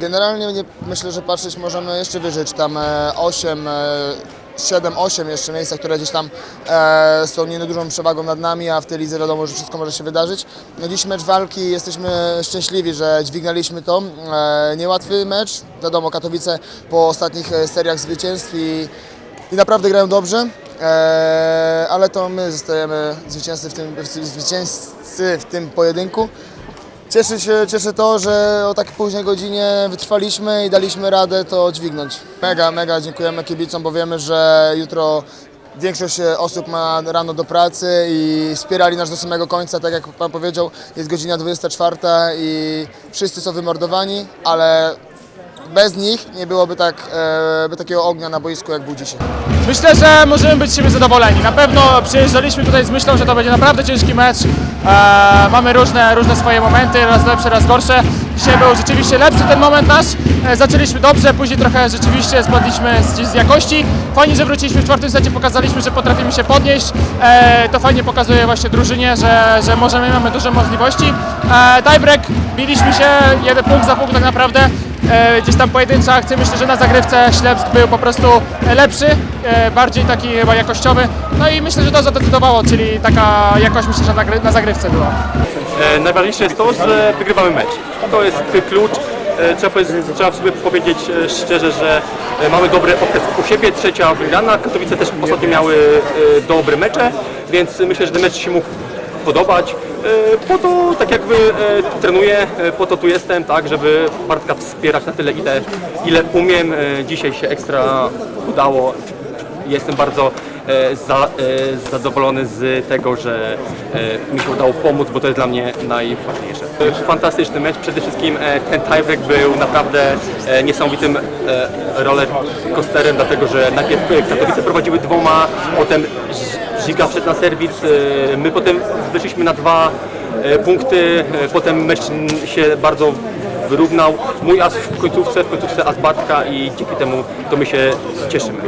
Generalnie nie, myślę, że patrzeć możemy jeszcze wyżej, czy tam e, 8, e, 7, 8 jeszcze miejsca, które gdzieś tam e, są nie dużą przewagą nad nami, a w tej lidze wiadomo, że wszystko może się wydarzyć. No dziś mecz walki, jesteśmy szczęśliwi, że dźwignęliśmy to. E, niełatwy mecz, wiadomo, Katowice po ostatnich e, seriach zwycięstw i, i naprawdę grają dobrze. E, ale to my zostajemy zwycięzcy w tym, zwycięzcy w tym pojedynku. Cieszy się, cieszy to, że o tak późnej godzinie wytrwaliśmy i daliśmy radę to dźwignąć. Mega, mega dziękujemy kibicom, bo wiemy, że jutro większość osób ma rano do pracy i wspierali nas do samego końca, tak jak Pan powiedział, jest godzina 24 i wszyscy są wymordowani, ale bez nich nie byłoby tak, e, takiego ognia na boisku, jak był dzisiaj. Myślę, że możemy być z siebie zadowoleni. Na pewno przyjeżdżaliśmy tutaj z myślą, że to będzie naprawdę ciężki mecz. E, mamy różne, różne swoje momenty, raz lepsze, raz gorsze. Dzisiaj był rzeczywiście lepszy ten moment nasz. E, zaczęliśmy dobrze, później trochę rzeczywiście spadliśmy z, z jakości. Fajnie, że wróciliśmy w czwartym secie, pokazaliśmy, że potrafimy się podnieść. E, to fajnie pokazuje właśnie drużynie, że, że możemy, mamy duże możliwości. E, biliśmy się jeden punkt za punkt tak naprawdę e, gdzieś tam pojedyncze akcje. Myślę, że na zagrywce Ślepsk był po prostu lepszy, bardziej taki chyba jakościowy. No i myślę, że to zadecydowało, czyli taka jakość myślę, że na zagrywce była. E, Najważniejsze jest to, że wygrywamy mecz. To jest klucz. E, Trzeba, trzeba sobie powiedzieć e, szczerze, że mamy dobry okres u siebie, trzecia wygrana. Katowice też ostatnio miały dobre mecze, więc myślę, że ten mecz się mógł podobać. Po to, tak jakby trenuję, po to tu jestem, tak, żeby Bartka wspierać na tyle, ile, ile umiem. Dzisiaj się ekstra udało. Jestem bardzo za, e, zadowolony z tego, że e, mi się udało pomóc, bo to jest dla mnie najważniejsze. E, Fantastyczny mecz, przede wszystkim e, ten tiebreak był naprawdę e, niesamowitym e, roller coasterem, dlatego że najpierw e, Katowice prowadziły dwoma, potem Żyga wszedł na serwis, e, my potem wyszliśmy na dwa e, punkty, e, potem mecz się bardzo wyrównał. Mój as w końcówce, w końcówce as Bartka i dzięki temu to my się cieszymy.